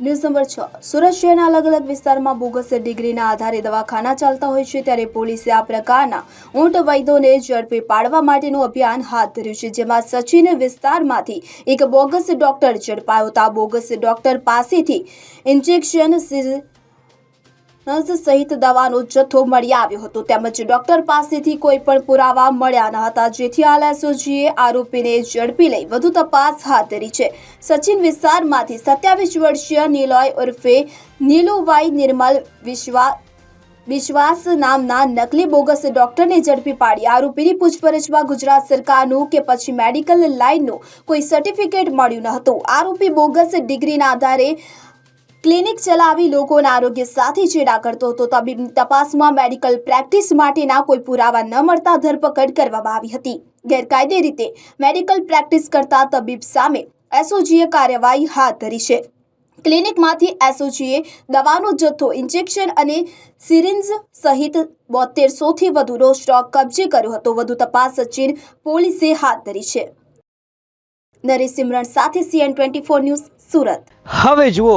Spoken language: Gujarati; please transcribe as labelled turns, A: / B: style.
A: ન્યૂઝ નંબર છ. સુરત શહેરના અલગ અલગ વિસ્તારમાં બોગસ ડિગ્રીના આધારે દવાખાના ચાલતા હોય છે ત્યારે પોલીસે આ પ્રકારના ઊંટ વૈદોને ઝડપી પાડવા માટેનું અભિયાન હાથ ધર્યું છે, જેમાં સચિન વિસ્તારમાંથી એક બોગસ ડોક્ટર ઝડપાયો. હતા બોગસ ડોક્ટર પાસેથી ઇન્જેક્શન સહિત દવાનો જથ્થો મળી આવ્યો હતો. તેમજ ડોક્ટર પાસેથી કોઈ પણ પુરાવા મળ્યા ન હતા. જેથી હાલ એસઓજીએ આરોપીને ઝડપી લઈ વધુ તપાસ હાથ ધરી છે. સચિન વિસ્તારમાંથી સત્યાવીસ વર્ષીય નિલોય ઉર્ફે નીલુભાઈ નિર્મલ વિશ્વા વિશ્વાસ નામના નકલી બોગસ ડોક્ટરને ઝડપી પાડી. આરોપીની પૂછપરછમાં ગુજરાત સરકારનું કે પછી મેડિકલ લાઇનનું કોઈ સર્ટિફિકેટ મળ્યું ન હતું. આરોપી બોગસ ડિગ્રીના આધારે ક્લિનિક ચલાવી લોકોના આરોગ્ય સાથે ચેડા કરતો હતો. તબીબની તપાસમાં મેડિકલ પ્રેક્ટિસ માટેના કોઈ પુરાવા ન મળતા ધરપકડ કરવામાં આવી હતી. ગેરકાયદે રીતે મેડિકલ પ્રેક્ટિસ કરતા તબીબ સામે એસઓજીએ કાર્યવાહી હાથ ધરી છે. ક્લિનિકમાંથી એસઓજીએ દવાનો જથ્થો, ઇન્જેક્શન અને સિરિન્જ સહિત બોતેરસોથી વધુનો સ્ટોક કબજે કર્યો હતો. વધુ તપાસ સચિન પોલીસે હાથ ધરી છે. નરેશ સિમરણ સાથે CN twenty four news Surat.
B: હવે જુઓ